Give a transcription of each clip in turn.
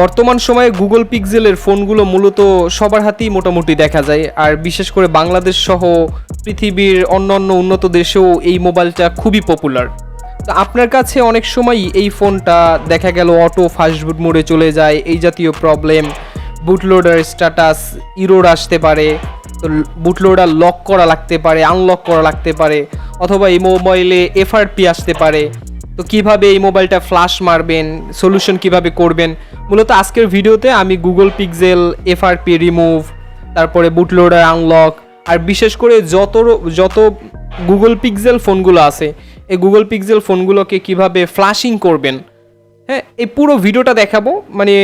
বর্তমান সময়ে গুগল পিক্সেলের ফোনগুলো মূলত সবার হাতেই মোটামুটি দেখা যায়। আর বিশেষ করে বাংলাদেশ সহ পৃথিবীর অন্যান্য উন্নত দেশেও এই মোবাইলটা খুবই পপুলার তো আপনার কাছে অনেক সময়ই এই ফোনটা দেখা গেল, অটো ফাস্টবুট মোডে চলে যায়, এই জাতীয় প্রবলেম বুটলোডার স্ট্যাটাস ইরোড আসতে পারে, তো বুটলোডার লক করা লাগতে পারে আনলক করা লাগতে পারে, অথবা এই মোবাইলে এফআরপি আসতে পারে। তো কীভাবে এই মোবাইলটা ফ্লাশ মারবেন সলিউশন কীভাবে করবেন? মূলত আজকের ভিডিওতে আমি গুগল পিক্সেল এফআরপি রিমুভ তারপরে বুটলোডার আনলক আর বিশেষ করে যত যত গুগল পিক্সেল ফোনগুলো আছে, এই গুগল পিক্সেল ফোনগুলোকে কীভাবে ফ্লাশিং করবেন হ্যাঁ এই পুরো ভিডিওটা দেখাবো। মানে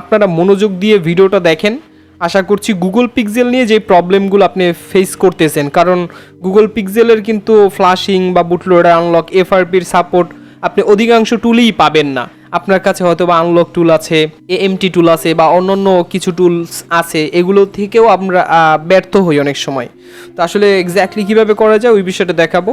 আপনারা মনোযোগ দিয়ে ভিডিওটা দেখেন। আশা করছি গুগল পিক্সেল নিয়ে যে প্রবলেমগুলো আপনি ফেস করতেছেন, কারণ গুগল পিক্সেলের কিন্তু ফ্লাশিং বা বুটলোডার আনলক এফআরপির সাপোর্ট আপনি অধিকাংশ টুলই পাবেন না। আপনার কাছে হয়তো বা আনলক টুল আছে এএমটি টুল আছে বা অন্যান্য কিছু টুলস আছে, এগুলো থেকেও আমরা ব্যর্থ হই অনেক সময়। তো আসলে এক্স্যাক্টলি কীভাবে করা যায় ওই বিষয়টা দেখাবো।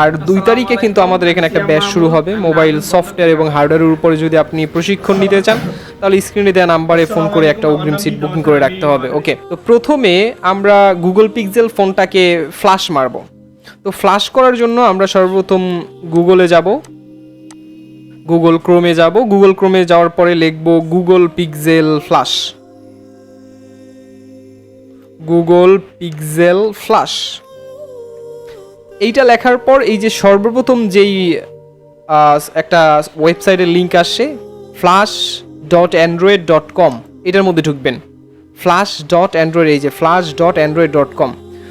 আর দুই তারিখে কিন্তু আমাদের এখানে একটা ব্যাচ শুরু হবে মোবাইল সফটওয়্যার এবং হার্ডওয়্যারের উপরে যদি আপনি প্রশিক্ষণ নিতে চান, তাহলে স্ক্রিনে দেওয়া নাম্বারে ফোন করে একটা অগ্রিম সিট বুকিং করে রাখতে হবে ওকে তো প্রথমে আমরা গুগল পিক্সেল ফোনটাকে ফ্লাশ মারবো। তো ফ্লাশ করার জন্য আমরা সর্বপ্রথম গুগলে যাব। গুগল ক্রোমে যাব। গুগল ক্রোমে যাওয়ার পরে লিখব Google Pixel flash Google Pixel flash এইটা লেখার পর এই যে সর্বপ্রথম যেই একটা ওয়েবসাইটের লিঙ্ক আসছে flash dot Android dot com এটার মধ্যে ঢুকবেন। ফ্লাশ ডট অ্যান্ড্রয়েড এই যে flash dot Android dot com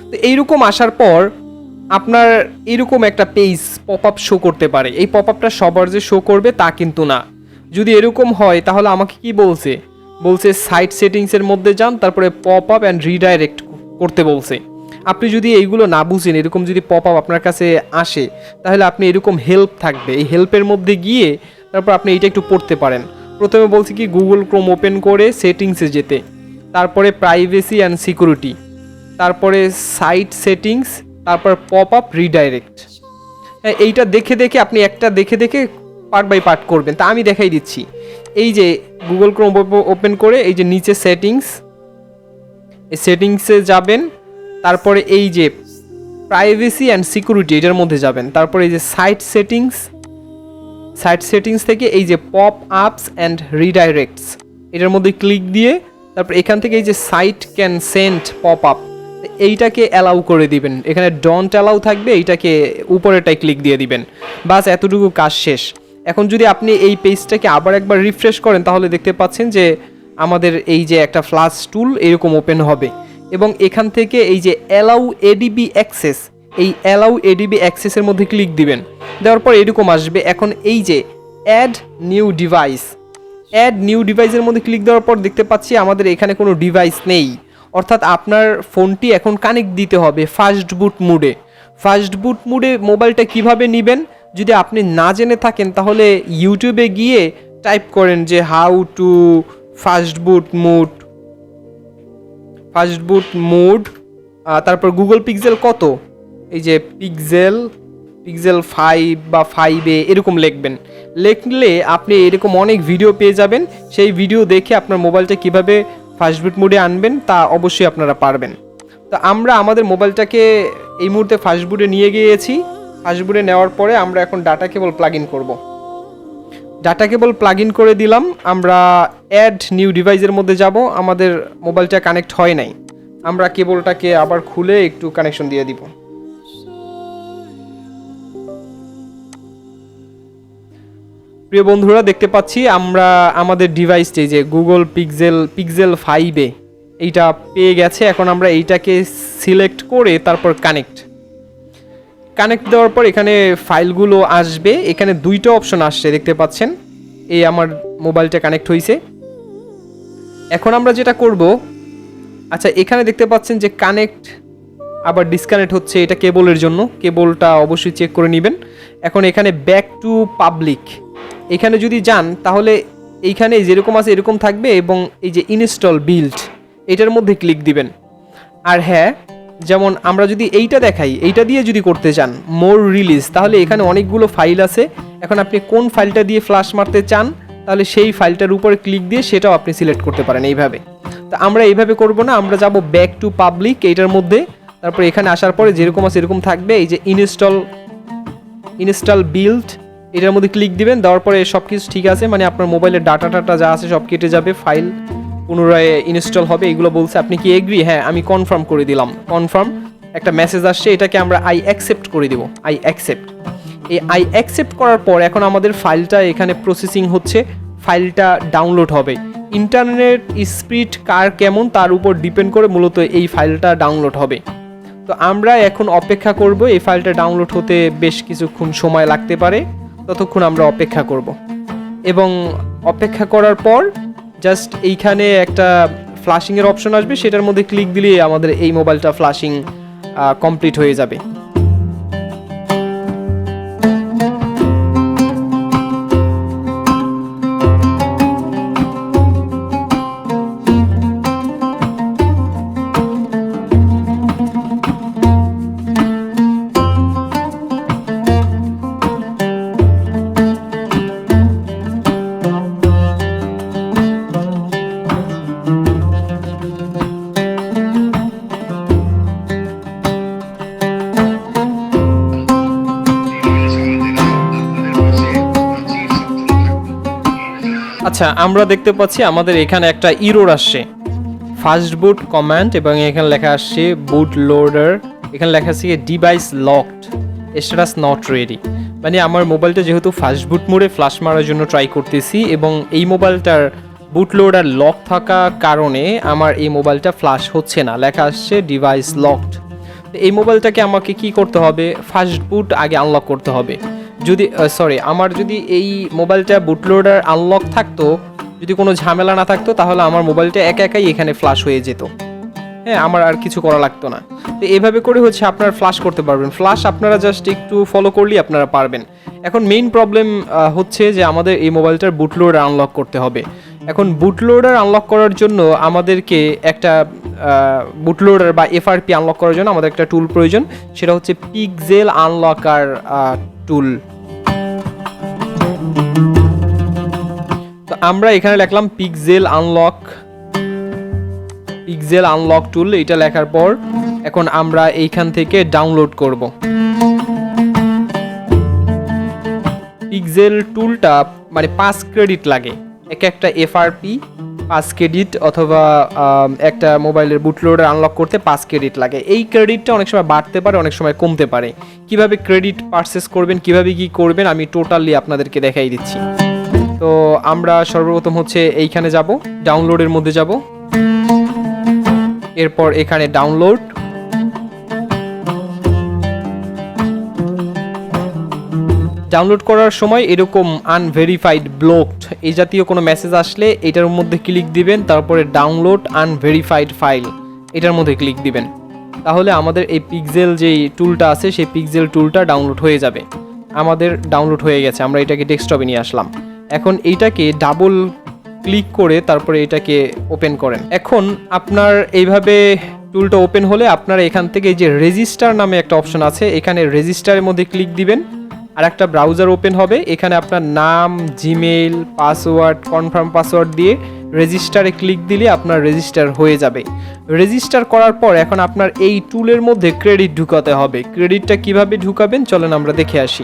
তো এইরকম আসার পর আপনার এরকম একটা পেজ পপ আপ শো করতে পারে। এই পপ আপটা সবার যে শো করবে তা কিন্তু না। যদি এরকম হয়, তাহলে আমাকে কি বলছে? বলছে সাইট সেটিংসের মধ্যে যান, তারপরে পপ আপ অ্যান্ড রিডাইরেক্ট করতে বলছে। আপনি যদি এইগুলো না বুঝেন, এরকম যদি পপ আপ আপনার কাছে আসে, তাহলে আপনি এরকম হেল্প থাকবে। এই হেল্পের মধ্যে গিয়ে, তারপর আপনি এইটা একটু পড়তে পারেন। প্রথমে বলছি কি গুগল ক্রোম ওপেন করে সেটিংসে যেতে। তারপরে প্রাইভেসি অ্যান্ড সিকিউরিটি তারপরে সাইট সেটিংস তারপর পপ আপ রিডাইরেক্ট হ্যাঁ এইটা দেখে দেখে আপনি একটা দেখে দেখে পার্ট বাই পার্ট করবেন। তা আমি দেখাই দিচ্ছি। এই যে গুগল ক্রোম ওপেন করে এই যে নিচে সেটিংস এই সেটিংসে যাবেন, তারপরে এই যে প্রাইভেসি অ্যান্ড সিকিউরিটি এটার মধ্যে যাবেন। তারপরে এই যে সাইট সেটিংস সাইট সেটিংস থেকে এই যে পপ আপস অ্যান্ড রিডাইরেক্টস এটার মধ্যে ক্লিক দিয়ে, তারপর এখান থেকে এই যে site can send pop up এইটাকে অ্যালাউ করে দিবেন। এখানে ডন্ট অ্যালাউ থাকবে, এইটাকে উপরেটাই ক্লিক দিয়ে দিবেন। বাস এতটুকু কাজ শেষ। এখন যদি আপনি এই পেজটাকে আবার একবার রিফ্রেশ করেন, তাহলে দেখতে পাচ্ছেন যে আমাদের এই যে একটা ফ্লাশ টুল এরকম ওপেন হবে। এবং এখান থেকে এই যে অ্যালাউ এডিবি অ্যাক্সেস এই অ্যালাউ এডিবি অ্যাক্সেসের মধ্যে ক্লিক দিবেন। দেওয়ার পর এরকম আসবে। এখন এই যে add new device add new ডিভাইসের মধ্যে ক্লিক দেওয়ার পর দেখতে পাচ্ছি আমাদের এখানে কোনো ডিভাইস নেই। অর্থাৎ আপনার ফোনটি এখন কানেক্ট দিতে হবে ফাস্ট বুট মুডে ফাস্ট বুট মুডে মোবাইলটা কীভাবে নেবেন? যদি আপনি না জেনে থাকেন, তাহলে ইউটিউবে গিয়ে টাইপ করেন যে how to fast boot mode fast boot mode তারপর গুগল পিক্সেল কত? এই যে পিক্সেল পিক্সেল ফাইভ বা ফাইভে এরকম লিখবেন। লিখলে আপনি এরকম অনেক ভিডিও পেয়ে যাবেন। সেই ভিডিও দেখে আপনার মোবাইলটা কীভাবে ফাস্ট বুট মোডে আনবেন, তা অবশ্যই আপনারা পারবেন। তো আমরা আমাদের মোবাইলটাকে এই মুহূর্তে ফার্স্ট বুটে নিয়ে গিয়েছি। ফাস্ট বুটে নেওয়ার পরে আমরা এখন ডাটা কেবল প্লাগ ইন করব। ডাটা কেবল প্লাগ ইন করে দিলাম। আমরা অ্যাড নিউ ডিভাইসের মধ্যে যাব। আমাদের মোবাইলটা কানেক্ট হয় নাই। আমরা কেবলটাকে আবার খুলে একটু কানেকশন দিয়ে দিব। প্রিয় বন্ধুরা, দেখতে পাচ্ছি আমরা আমাদের ডিভাইসটি যে গুগল পিক্সেল পিক্সেল ফাইভে এইটা পেয়ে গেছে। এখন আমরা এইটাকে সিলেক্ট করে তারপর কানেক্ট কানেক্ট দেওয়ার পর এখানে ফাইলগুলো আসবে। এখানে দুইটা অপশন আসছে, দেখতে পাচ্ছেন? এই আমার মোবাইলটা কানেক্ট হয়েছে এখন আমরা যেটা করব আচ্ছা এখানে দেখতে পাচ্ছেন যে কানেক্ট আবার ডিসকানেক্ট হচ্ছে, এটা কেবলের জন্য। কেবলটা অবশ্যই চেক করে নেবেন। এখন এখানে ব্যাক টু পাবলিক এখানে যদি যান, তাহলে এইখানে যেরকম আছে এরকম থাকবে এবং এই যে ইনস্টল বিল্ড এটার মধ্যে ক্লিক দিবেন। আর হ্যাঁ যেমন আমরা যদি এইটা দেখাই, এইটা দিয়ে যদি করতে চান মোর রিলিজ তাহলে এখানে অনেকগুলো ফাইল আছে। এখন আপনি কোন ফাইলটা দিয়ে ফ্লাশ মারতে চান, তাহলে সেই ফাইলটার উপরে ক্লিক দিয়ে সেটাও আপনি সিলেক্ট করতে পারেন এইভাবে। তো আমরা এইভাবে করব না, আমরা যাব ব্যাক টু পাবলিক এইটার মধ্যে। তারপর এখানে আসার পরে যেরকম আছে এরকম থাকবে, এই যে ইনস্টল ইনস্টল বিল্ড এটার মধ্যে ক্লিক দিবেন, দেওয়ার পরে সব কিছু ঠিক আছে মানে আপনার মোবাইলের ডাটা টাটা যা আছে সব কেটে যাবে ফাইল পুনরায় ইনস্টল হবে, এগুলো বলছে, আপনি কি এগ্রি হ্যাঁ আমি কনফার্ম করে দিলাম। কনফার্ম একটা মেসেজ আসছে, এটাকে আমরা আই অ্যাকসেপ্ট করে দিব আই অ্যাকসেপ্ট এই আই অ্যাকসেপ্ট করার পর এখন আমাদের ফাইলটা এখানে প্রসেসিং হচ্ছে ফাইলটা ডাউনলোড হবে। ইন্টারনেট স্পিড কার কেমন, তার উপর ডিপেন্ড করে মূলত এই ফাইলটা ডাউনলোড হবে। তো আমরা এখন অপেক্ষা করব, এই ফাইলটা ডাউনলোড হতে বেশ কিছুক্ষণ সময় লাগতে পারে। ততক্ষণ আমরা অপেক্ষা করব। এবং অপেক্ষা করার পর জাস্ট এইখানে একটা ফ্লাশিংয়ের অপশন আসবে, সেটার মধ্যে ক্লিক দিলেই আমাদের এই মোবাইলটা ফ্লাশিং কমপ্লিট হয়ে যাবে। আচ্ছা আমরা দেখতে পাচ্ছি আমাদের এখানে একটা ইরোর আসছে। ফার্স্ট বুট কমান্ড এবং এখানে লেখা আসছে বুট লোডার এখানে লেখা আছে device locked status not ready মানে আমার মোবাইলটা যেহেতু ফার্স্ট বুট মোডে ফ্লাশ মারার জন্য ট্রাই করতেছি এবং এই মোবাইলটার বুট লোডার লক থাকা কারণে আমার এই মোবাইলটা ফ্লাশ হচ্ছে না। লেখা আসছে ডিভাইস লকড এই মোবাইলটাকে আমাকে কি করতে হবে? ফার্স্ট বুট আগে আনলক করতে হবে। যদি সরি আমার যদি এই মোবাইলটা বুটলোডার আনলক থাকতো, যদি কোনো ঝামেলা না থাকতো, তাহলে আমার মোবাইলটা একা একাই এখানে ফ্লাশ হয়ে যেত। হ্যাঁ আমার আর কিছু করা লাগতো না। তো এভাবে করে হচ্ছে আপনারা ফ্লাশ করতে পারবেন। ফ্লাশ আপনারা জাস্ট একটু ফলো করলেই আপনারা পারবেন। এখন মেইন প্রবলেম হচ্ছে যে আমাদের এই মোবাইলটার বুটলোডার আনলক করতে হবে। এখন বুটলোডার আনলক করার জন্য আমাদেরকে একটা বুটলোডার বা এফআরপি আনলক করার জন্য আমাদের একটা টুল প্রয়োজন। সেটা হচ্ছে পিকজেল আনলকার টুল তো আমরা এখানে লিখলাম Pixel unlock Pixel unlock tool এটা লেখার পর এখন আমরা এইখান থেকে ডাউনলোড করব। পিকজেল টুলটা মানে পাঁচ ক্রেডিট লাগে। এক একটা এফআরপি পাঁচ ক্রেডিট অথবা একটা মোবাইলের বুটলোডার আনলক করতে পাঁচ ক্রেডিট লাগে। এই ক্রেডিটটা অনেক সময় বাড়তে পারে, অনেক সময় কমতে পারে। কীভাবে ক্রেডিট পারচেস করবেন, কীভাবে কি করবেন, আমি টোটালি আপনাদেরকে দেখাই দিচ্ছি। তো আমরা সর্বপ্রথম হচ্ছে এইখানে যাব ডাউনলোডের মধ্যে যাব। এরপর এখানে ডাউনলোড ডাউনলোড করার সময় এরকম আনভেরিফাইড ব্লকড এই জাতীয় কোনো মেসেজ আসলে এটার মধ্যে ক্লিক দিবেন, তারপরে ডাউনলোড আনভেরিফাইড ফাইল এটার মধ্যে ক্লিক দিবেন। তাহলে আমাদের এই পিক্সেল যেই টুলটা আছে, সেই পিকজেল টুলটা ডাউনলোড হয়ে যাবে। আমাদের ডাউনলোড হয়ে গেছে, আমরা এটাকে ডেস্কটপে নিয়ে আসলাম। এখন এইটাকে ডাবল ক্লিক করে তারপরে এটাকে ওপেন করেন। এখন আপনার এইভাবে টুলটা ওপেন হলে আপনারা এখান থেকে যে রেজিস্টার নামে একটা অপশন আছে, এখানে রেজিস্টারের মধ্যে ক্লিক দিবেন। আর একটা ব্রাউজার ওপেন হবে। এখানে আপনার নাম জিমেল পাসওয়ার্ড কনফার্ম পাসওয়ার্ড দিয়ে রেজিস্টারে ক্লিক দিলে আপনার রেজিস্টার হয়ে যাবে। রেজিস্টার করার পর এখন আপনার এই টুলের মধ্যে ক্রেডিট ঢুকাতে হবে। ক্রেডিটটা কীভাবে ঢুকাবেন? চলেন আমরা দেখে আসি।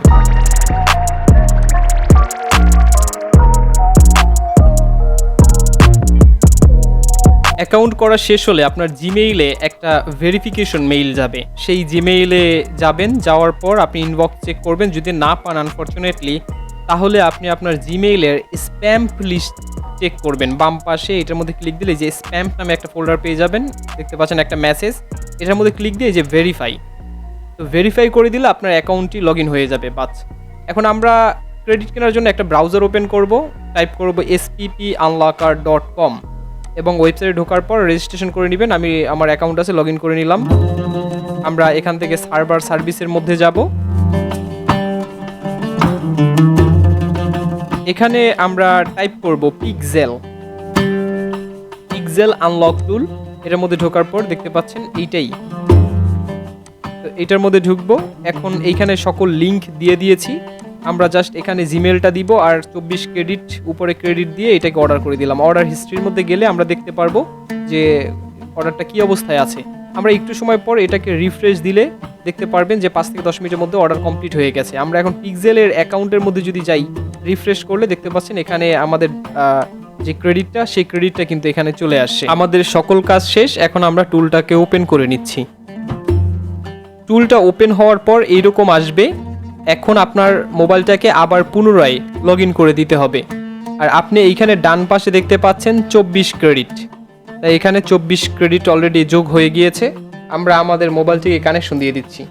অ্যাকাউন্ট করা শেষ হলে আপনার জিমেইলে একটা ভেরিফিকেশন মেইল যাবে। সেই জিমেইলে যাবেন, যাওয়ার পর আপনি ইনবক্স চেক করবেন। যদি না পান আনফর্চুনেটলি তাহলে আপনি আপনার জিমেইলের স্প্যাম লিস্ট চেক করবেন। বাম পাশে এটার মধ্যে ক্লিক দিলে যে স্প্যাম নামে একটা ফোল্ডার পেয়ে যাবেন। দেখতে পাচ্ছেন একটা মেসেজ এটার মধ্যে ক্লিক দিয়ে যে ভেরিফাই তো ভেরিফাই করে দিলে আপনার অ্যাকাউন্টটি লগ ইন হয়ে যাবে। বাস এখন আমরা ক্রেডিট কেনার জন্য একটা ব্রাউজার ওপেন করব। টাইপ করব এসপিপি আনলকার ডট কম এবং ওয়েবসাইটে ঢোকার পর রেজিস্ট্রেশন করে নেবেন। আমি আমার অ্যাকাউন্ট আছে লগ করে নিলাম। আমরা এখান থেকে সার্ভার সার্ভিসের মধ্যে যাব। এখানে আমরা টাইপ করব পিকজেল পিকজেল আনলক টুল এটার মধ্যে ঢোকার পর দেখতে পাচ্ছেন এইটাই। এটার মধ্যে ঢুকবো। এখন এইখানে সকল লিংক দিয়ে দিয়েছি। আমরা জাস্ট এখানে জিমেলটা দিব আর চব্বিশ ক্রেডিট উপরে ক্রেডিট দিয়ে এটাকে অর্ডার করে দিলাম। অর্ডার হিস্ট্রির মধ্যে গেলে আমরা দেখতে পারব যে অর্ডারটা কী অবস্থায় আছে। আমরা একটু সময় পর এটাকে রিফ্রেশ দিলে দেখতে পারবেন যে পাঁচ থেকে দশ মিনিটের মধ্যে অর্ডার কমপ্লিট হয়ে গেছে। আমরা এখন পিক্সেলের অ্যাকাউন্টের মধ্যে যদি যাই রিফ্রেশ করলে দেখতে পাচ্ছেন এখানে আমাদের যে ক্রেডিটটা সেই ক্রেডিটটা কিন্তু এখানে চলে আসছে। আমাদের সকল কাজ শেষ, এখন আমরা টুলটাকে ওপেন করে নিচ্ছি। টুলটা ওপেন হওয়ার পর এইরকম আসবে। এখন আপনার মোবাইলটাকে আবার পুনরায় লগ করে দিতে হবে। আর আপনি এইখানে ডান পাশে দেখতে পাচ্ছেন চব্বিশ ক্রেডিট। তাই এখানে চব্বিশ ক্রেডিট অলরেডি যোগ হয়ে গিয়েছে। আমরা আমাদের মোবাইলটিকে কানেকশন দিয়ে দিচ্ছি।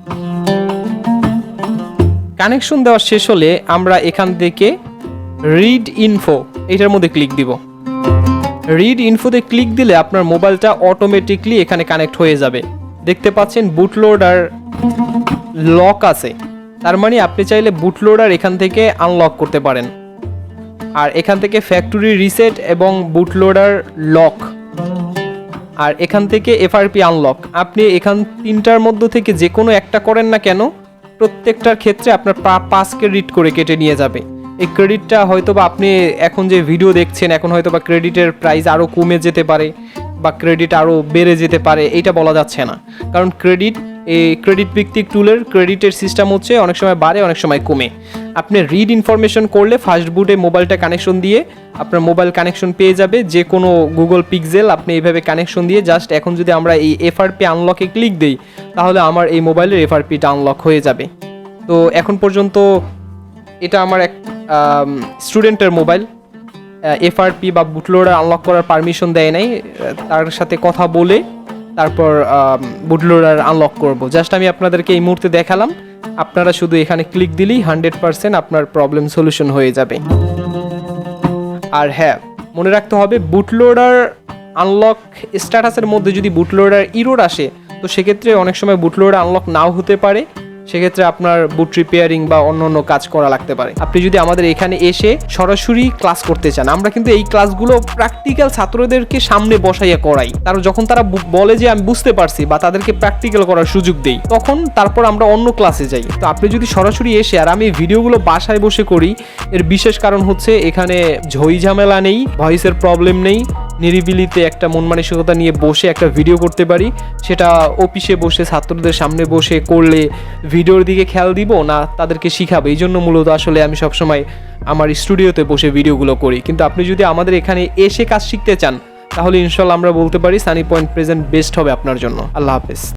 কানেকশন দেওয়া শেষ হলে আমরা এখান থেকে রিড ইনফো এটার মধ্যে ক্লিক দিব। রিড ইনফোতে ক্লিক দিলে আপনার মোবাইলটা অটোমেটিকলি এখানে কানেক্ট হয়ে যাবে। দেখতে পাচ্ছেন বুটলোড আর লক আছে। তার মানে আপনি চাইলে বুটলোডার এখান থেকে আনলক করতে পারেন। আর এখান থেকে ফ্যাক্টরি রিসেট এবং বুটলোডার লক আর এখান থেকে এফআরপি আনলক আপনি এখান তিনটার মধ্য থেকে যে কোনো একটা করেন না কেন, প্রত্যেকটার ক্ষেত্রে আপনার পা- পাঁচ ক্রেডিট করে কেটে নিয়ে যাবে। এই ক্রেডিটটা হয়তো বা আপনি এখন যে ভিডিও দেখছেন, এখন হয়তো বা ক্রেডিটের প্রাইস আরও কমে যেতে পারে বা ক্রেডিট আরও বেড়ে যেতে পারে এটা বলা যাচ্ছে না। কারণ ক্রেডিট এই ক্রেডিট ভিত্তিক টুলের ক্রেডিটের সিস্টেম হচ্ছে অনেক সময় বাড়ে, অনেক সময় কমে। আপনি রিড ইনফরমেশন করলে ফার্স্ট বুটে মোবাইলটা কানেকশন দিয়ে আপনার মোবাইল কানেকশন পেয়ে যাবে। যে কোনো গুগল পিক্সেল আপনি এইভাবে কানেকশন দিয়ে জাস্ট এখন যদি আমরা এই এফআরপি আনলকে ক্লিক দিই, তাহলে আমার এই মোবাইলের এফআরপিটা আনলক হয়ে যাবে। তো এখন পর্যন্ত এটা আমার এক স্টুডেন্টের মোবাইল এফআরপি বা বুটলোডার আনলক করার পারমিশন দেয় নাই। তার সাথে কথা বলে তারপর বুটলোডার আনলক করব। জাস্ট আমি আপনাদেরকে এই মুহূর্তে দেখালাম। আপনারা শুধু এখানে ক্লিক দিলেই হান্ড্রেড পারসেন্ট আপনার প্রবলেম সলিউশন হয়ে যাবে। আর হ্যাঁ মনে রাখতে হবে বুটলোডার আনলক স্ট্যাটাসের মধ্যে যদি বুটলোডার ইরোড আসে, তো সেক্ষেত্রে অনেক সময় বুটলোডার আনলক নাও হতে পারে। সেক্ষেত্রে আপনার বুট রিপেয়ারিং বা অন্য অন্য কাজ করা লাগতে পারে। আপনি যদি আমাদের এখানে এসে সরাসরি ক্লাস করতে চান, আমরা কিন্তু এই ক্লাসগুলো প্র্যাকটিক্যাল ছাত্রদেরকে সামনে বসাইয়া করাই। তার যখন তারা বলে যে, আমি বুঝতে পারছি বা তাদেরকে প্র্যাকটিক্যাল করার সুযোগ দেই, তখন তারপর আমরা অন্য ক্লাসে যাই। তো আপনি যদি সরাসরি এসে, আর আমি ভিডিওগুলো বাসায় বসে করি, এর বিশেষ কারণ হচ্ছে এখানে ঝই ঝামেলা নেই ভয়েসের প্রবলেম নেই নিরিবিলিতে একটা মন মানসিকতা নিয়ে বসে একটা ভিডিও করতে পারি। সেটা অফিসে বসে, ছাত্রদের সামনে বসে করলে ভিডিওর দিকে খেয়াল দিব না তাদেরকে শিখাবো। এই জন্য মূলত আসলে আমি সবসময় আমার স্টুডিওতে বসে ভিডিওগুলো করি। কিন্তু আপনি যদি আমাদের এখানে এসে কাজ শিখতে চান, তাহলে ইনশাল্লাহ আমরা বলতে পারি সানি পয়েন্ট প্রেজেন্ট বেস্ট হবে আপনার জন্য। আল্লাহ হাফেজ।